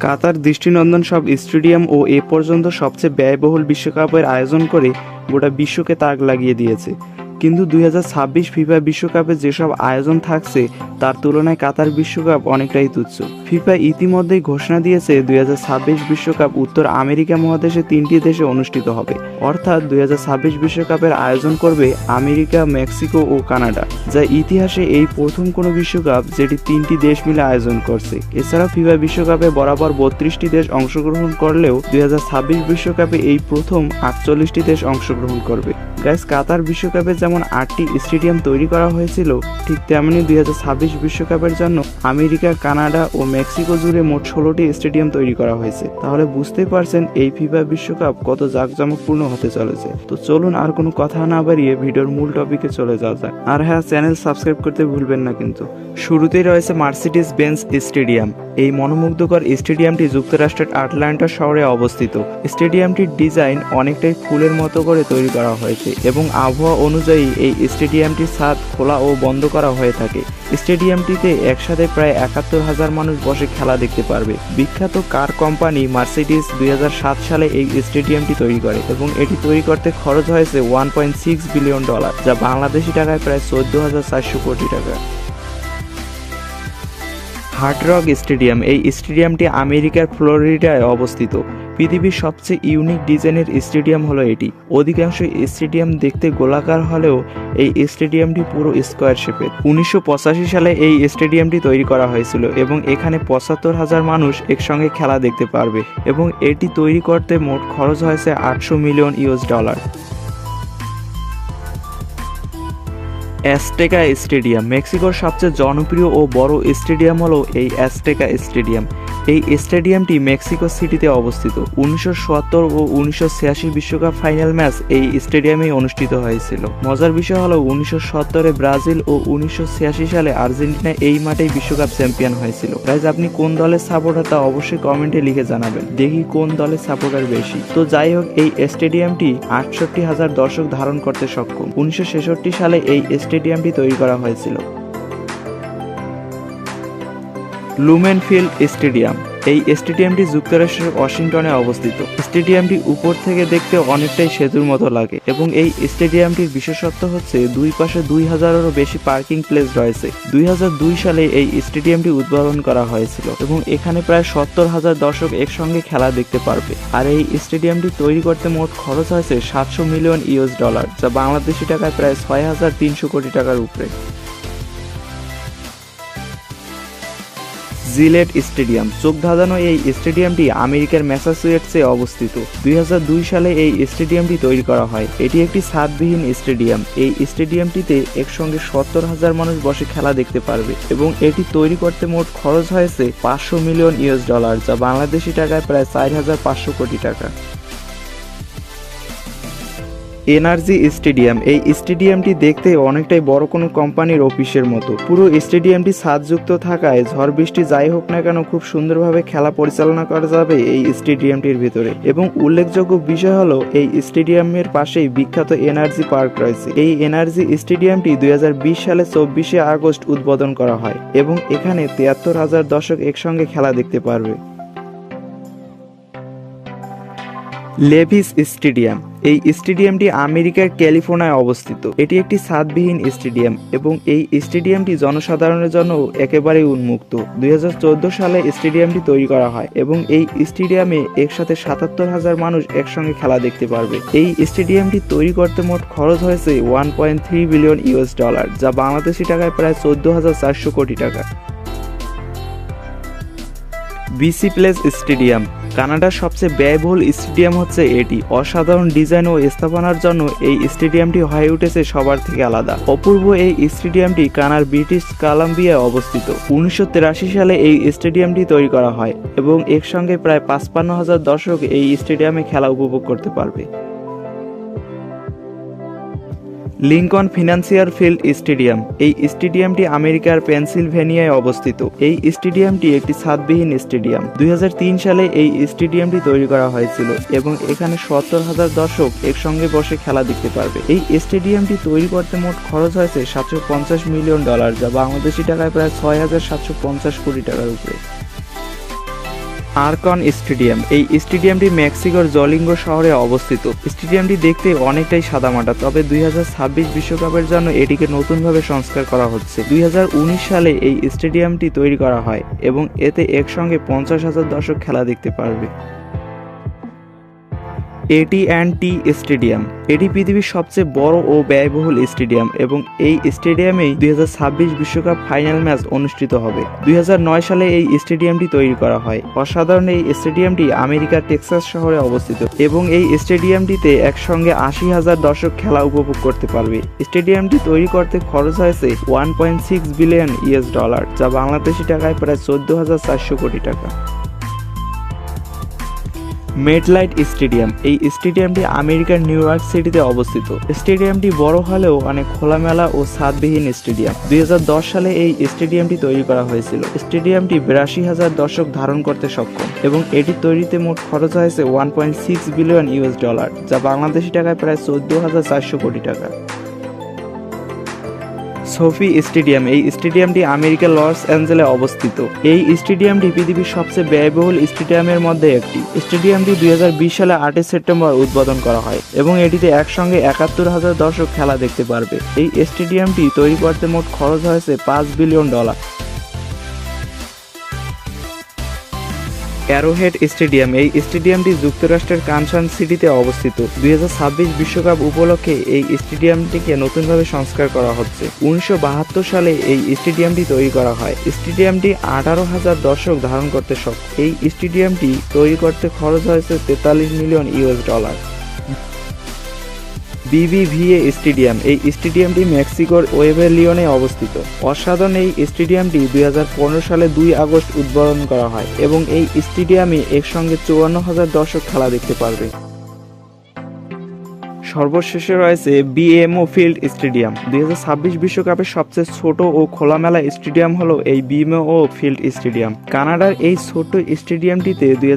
কাতার দৃষ্টিনন্দন সব স্টেডিয়াম ও এ পর্যন্ত সবচেয়ে ব্যয়বহুল বিশ্বকাপের আয়োজন করে গোটা বিশ্বকে তাক লাগিয়ে দিয়েছে। কিন্তু দুই হাজার ছাব্বিশ ফিফা বিশ্বকাপে যেসব আয়োজন থাকছে, তার তুলনায় কাতার বিশ্বকাপ অনেকটাই তুচ্ছ। ফিফা ইতিমধ্যেই ঘোষণা দিয়েছে দুই হাজার ছাব্বিশ বিশ্বকাপ উত্তর আমেরিকা মহাদেশে তিনটি দেশে অনুষ্ঠিত হবে। অর্থাৎ দুই হাজার ছাব্বিশ বিশ্বকাপের আয়োজন করবে আমেরিকা, মেক্সিকো ও কানাডা, যা ইতিহাসে এই প্রথম কোনো বিশ্বকাপ যেটি তিনটি দেশ মিলে আয়োজন করছে। এছাড়া ফিফা বিশ্বকাপে বরাবর বত্রিশটি দেশ অংশগ্রহণ করলেও দুই হাজার ছাব্বিশ বিশ্বকাপে এই প্রথম আটচল্লিশটি দেশ অংশগ্রহণ করবে। গাইস, কাতার বিশ্বকাপে যেমন আটটি স্টেডিয়াম তৈরি করা হয়েছিল, ঠিক তেমনি দুই ছাব্বিশ বিশ্বকাপের জন্য আমেরিকা, কানাডা ও মেক্সিকো জুড়ে মোট ষোলোটি স্টেডিয়াম তৈরি করা হয়েছে। তাহলে বুঝতেই পারছেন এই ফিফা বিশ্বকাপ কত জাঁকজমকপূর্ণ হতে চলেছে। তো চলুন আর কোনো কথা না বাড়িয়ে ভিডিওর মূল টপিকে চলে যাওয়া যাক। আর হ্যাঁ চ্যানেল সাবস্ক্রাইব করতে ভুলবেন না কিন্তু। শুরুতেই রয়েছে মার্সিডিস বেঞ্চ স্টেডিয়াম। এই মনোমুগ্ধকর স্টেডিয়ামটি যুক্তরাষ্ট্রের আটলান্টা শহরে অবস্থিত। স্টেডিয়ামটির ডিজাইন অনেকটাই ফুলের মতো করে তৈরি করা হয়েছে এবং আবহাওয়া অনুযায়ী এই স্টেডিয়ামটির ছাদ খোলা ও বন্ধ করা হয়ে থাকে। স্টেডিয়ামটিতে একসাথে প্রায় একাত্তর হাজার মানুষ বসে খেলা দেখতে পারবে। বিখ্যাত কার কোম্পানি মার্সিডিস দুই হাজার সাত সালে এই স্টেডিয়ামটি তৈরি করে এবং এটি তৈরি করতে খরচ হয়েছে one point six billion dollar, যা বাংলাদেশি টাকায় প্রায় চোদ্দ হাজার চারশো কোটি টাকা। হার্ড রক স্টেডিয়াম এই স্টেডিয়ামটি আমেরিকার ফ্লোরিডায় অবস্থিত। পৃথিবীর সবচেয়ে ইউনিক ডিজাইনের স্টেডিয়াম হলো এটি। অধিকাংশ স্টেডিয়াম দেখতে গোলাকার হলেও এই স্টেডিয়ামটি পুরো স্কোয়ার শেপের উনিশশো সালে এই স্টেডিয়ামটি তৈরি করা হয়েছিল এবং এখানে পঁচাত্তর হাজার মানুষ একসঙ্গে খেলা দেখতে পারবে এবং এটি তৈরি করতে মোট খরচ হয়েছে আটশো million US dollar Azteca stadium মেক্সিকোর সবচেয়ে জনপ্রিয় ও বড় স্টেডিয়াম হলো এই অ্যাস্টেকা স্টেডিয়াম। এই স্টেডিয়ামটি মেক্সিকো সিটিতে অবস্থিত। উনিশশো সত্তর ও উনিশশো বিশ্বকাপ ফাইনাল ম্যাচ এই স্টেডিয়ামেই অনুষ্ঠিত হয়েছিল। মজার বিষয় হলো উনিশশো ব্রাজিল ও উনিশশো ছিয়াশি সালে আর্জেন্টিনা এই মাঠেই বিশ্বকাপ চ্যাম্পিয়ন হয়েছিল। গাইজ, আপনি কোন দলের সাপোর্টার তা অবশ্যই কমেন্টে লিখে জানাবেন। দেখি কোন দলের সাপোর্টার বেশি। তো যাই হোক, এই স্টেডিয়ামটি আটষট্টি হাজার দর্শক ধারণ করতে সক্ষম। উনিশশো ছেষট্টি সালে এই স্টেডিয়ামটি তৈরি করা হয়েছিল। লুমেনফিল্ড স্টেডিয়াম এই স্টেডিয়ামটি যুক্তরাষ্ট্রের ওয়াশিংটনে অবস্থিত। স্টেডিয়ামটি উপর থেকে দেখতে অনেকটাই সেতুর মতো লাগে এবং এই স্টেডিয়ামটির বিশেষত্ব হচ্ছে দুই পাশে দুই হাজারেরও বেশি পার্কিং প্লেস রয়েছে। দুই সালে এই স্টেডিয়ামটি উদ্বোধন করা হয়েছিল এবং এখানে প্রায় সত্তর হাজার দর্শক একসঙ্গে খেলা দেখতে পারবে। আর এই স্টেডিয়ামটি তৈরি করতে মোট খরচ হয়েছে সাতশো মিলিয়ন ইউএস ডলার, যা বাংলাদেশি টাকায় প্রায় ছয় হাজার তিনশো কোটি টাকার উপরে। Gillette stadium. চোখ ধাঁধানো এই স্টেডিয়ামটি আমেরিকার ম্যাসাচুয়েটসে অবস্থিত। দুই হাজার দুই সালে এই স্টেডিয়ামটি তৈরি করা হয়। এটি একটি ছাদবিহীন স্টেডিয়াম। এই স্টেডিয়ামটিতে একসঙ্গে সত্তর হাজার মানুষ বসে খেলা দেখতে পারবে এবং এটি তৈরি করতে মোট খরচ হয়েছে পাঁচশো মিলিয়ন ইউএস ডলার, যা বাংলাদেশি টাকায় প্রায় চার হাজার পাঁচশো কোটি টাকা। Energy stadium. এই স্টেডিয়ামটি দেখতে অনেকটাই বড় কোনো কোম্পানির অফিসের মতো। পুরো স্টেডিয়ামটি ছাদযুক্ত থাকায় ঝড় বৃষ্টি যাই হোক না কেন খুব সুন্দরভাবে খেলা পরিচালনা করা যাবে এই স্টেডিয়ামটির ভিতরে। এবং উল্লেখযোগ্য বিষয় হলো, এই স্টেডিয়ামের পাশেই বিখ্যাত এনার্জি পার্ক রয়েছে। এই এনার্জি স্টেডিয়ামটি দুই হাজার বিশ সালে চব্বিশে আগস্ট উদ্বোধন করা হয় এবং এখানে তিয়াত্তর হাজার দর্শক একসঙ্গে খেলা দেখতে পারবে। Levi's stadium. এই স্টেডিয়ামটি আমেরিকার ক্যালিফোর্নিয়ায় অবস্থিত। এটি একটি ছাদবিহীন স্টেডিয়াম এবং এই স্টেডিয়ামটি জনসাধারণের জন্য একেবারেই উন্মুক্ত। দুই হাজার চোদ্দ সালে স্টেডিয়ামটি তৈরি করা হয় এবং এই স্টেডিয়ামে একসাথে সাতাত্তর হাজার মানুষ একসঙ্গে খেলা দেখতে পারবে। এই স্টেডিয়ামটি তৈরি করতে মোট খরচ হয়েছে one point three billion US dollar যা বাংলাদেশি টাকায় প্রায় চোদ্দ হাজার চারশো কোটি টাকা। বিসি প্লেস স্টেডিয়াম কানাডার সবচেয়ে ব্যয়বহুল স্টেডিয়াম হচ্ছে এটি। অসাধারণ ডিজাইন ও স্থাপনার জন্য এই স্টেডিয়ামটি হয়ে উঠেছে সবার থেকে আলাদা। অপূর্ব এই স্টেডিয়ামটি কানার ব্রিটিশ কলাম্বিয়ায় অবস্থিত। উনিশশো তিরাশি সালে এই স্টেডিয়ামটি তৈরি করা হয় এবং একসঙ্গে প্রায় পাঁচপান্ন হাজার দর্শক এই স্টেডিয়ামে খেলা উপভোগ করতে পারবে। Lincoln financial field stadium. এই স্টেডিয়ামটি আমেরিকার পেনসিলভেনিয়ায় অবস্থিত। এই স্টেডিয়ামটি একটি ছাদবিহীন স্টেডিয়াম। দুই হাজার তিন সালে এই স্টেডিয়ামটি তৈরি করা হয়েছিল এবং এখানে সত্তর হাজার দর্শক একসঙ্গে বসে খেলা দেখতে পারবে। এই স্টেডিয়ামটি তৈরি করতে মোট খরচ হয়েছে সাতশো পঞ্চাশ মিলিয়ন ডলার, যা বাংলাদেশি টাকায় প্রায় ছয় হাজার সাতশো পঞ্চাশ কোটি টাকার উপরে। আরকন স্টেডিয়াম। এই স্টেডিয়ামটি মেক্সিকোর জলিঙ্গ শহরে অবস্থিত। স্টেডিয়ামটি দেখতে অনেকটাই সাদামাটা, তবে দুই বিশ্বকাপের জন্য এটিকে নতুনভাবে সংস্কার করা হচ্ছে। দুই হাজার উনিশ সালে এই স্টেডিয়ামটি তৈরি করা হয় এবং এতে একসঙ্গে পঞ্চাশ হাজার দর্শক খেলা দেখতে পারবে। এটি অ্যান্ড টি স্টেডিয়াম। এটি পৃথিবীর সবচেয়ে বড় ও ব্যয়বহুল স্টেডিয়াম এবং এই স্টেডিয়ামেই দুই বিশ্বকাপ ফাইনাল ম্যাচ অনুষ্ঠিত হবে। দুই হাজার নয় সালে এই স্টেডিয়ামটি তৈরি করা হয়। অসাধারণ এই স্টেডিয়ামটি আমেরিকার টেক্সাস শহরে অবস্থিত এবং এই স্টেডিয়ামটিতে একসঙ্গে আশি হাজার দর্শক খেলা উপভোগ করতে পারবে। স্টেডিয়ামটি তৈরি করতে খরচ হয়েছে one point six billion US dollar, যা বাংলাদেশি টাকায় প্রায় চোদ্দ হাজার চারশো কোটি টাকা। MetLife stadium. এই স্টেডিয়ামটি আমেরিকার নিউ ইয়র্ক সিটিতে অবস্থিত। স্টেডিয়ামটি বড় হলেও অনেক খোলামেলা ও ছাদবিহীন স্টেডিয়াম। দুই হাজার দশ সালে এই স্টেডিয়ামটি তৈরি করা হয়েছিল। স্টেডিয়ামটি বিরাশি হাজার দর্শক ধারণ করতে সক্ষম এবং এটি তৈরিতে মোট খরচ হয়েছে one point six billion US dollar যা বাংলাদেশি টাকায় প্রায় চোদ্দ হাজার চারশো কোটি টাকা। SoFi stadium. এই স্টেডিয়ামটি আমেরিকার লস অ্যাঞ্জেলে অবস্থিত। এই স্টেডিয়ামটি পৃথিবীর সবচেয়ে ব্যয়বহুল স্টেডিয়ামের মধ্যে একটি। স্টেডিয়ামটি দুই হাজার বিশ সালে আটই সেপ্টেম্বর উদ্বোধন করা হয় এবং এটিতে একসঙ্গে একাত্তর হাজার দর্শক খেলা দেখতে পারবে। এই স্টেডিয়ামটি তৈরি করতে মোট খরচ হয়েছে পাঁচ বিলিয়ন ডলার। অ্যারোহেড স্টেডিয়াম এই স্টেডিয়ামটি যুক্তরাষ্ট্রের কানসান সিটিতে অবস্থিত। দুই বিশ্বকাপ উপলক্ষে এই স্টেডিয়ামটিকে নতুনভাবে সংস্কার করা হচ্ছে। উনিশশো বাহাত্তর সালে এই স্টেডিয়ামটি তৈরি করা হয়। স্টেডিয়ামটি আঠারো হাজার দর্শক ধারণ করতে সক্ষম। এই স্টেডিয়ামটি তৈরি করতে খরচ হয়েছে তেতাল্লিশ million US dollar. BBVA stadium, এই স্টেডিয়ামটি মেক্সিকোর ওয়েভেলিয়নে অবস্থিত। অসাধারণ এই স্টেডিয়ামটি দুই হাজার পনেরো সালে দুই আগস্ট উদ্বোধন করা হয় এবং এই স্টেডিয়ামে একসঙ্গে চুয়ান্ন হাজার দর্শক খেলা দেখতে পারবে। সর্বশেষে রয়েছে বিএমও ফিল্ড স্টেডিয়াম দুই বিশ্বকাপের সবচেয়ে ছোট ও খোলামেলা স্টেডিয়াম হলো এই বিএমও ফিল্ড স্টেডিয়াম কানাডার এই ছোট স্টেডিয়ামটিতে দুই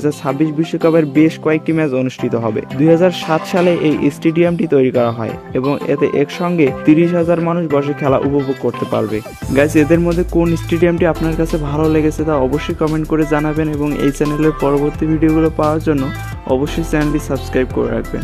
বিশ্বকাপের বেশ কয়েকটি ম্যাচ অনুষ্ঠিত হবে। দুই হাজার সাত সালে এই স্টেডিয়ামটি তৈরি করা হয় এবং এতে একসঙ্গে তিরিশ হাজার মানুষ বসে খেলা উপভোগ করতে পারবে। গাইস এদের মধ্যে কোন স্টেডিয়ামটি আপনার কাছে ভালো লেগেছে তা অবশ্যই কমেন্ট করে জানাবেন এবং এই চ্যানেলের পরবর্তী ভিডিওগুলো পাওয়ার জন্য অবশ্যই চ্যানেলটি সাবস্ক্রাইব করে রাখবেন।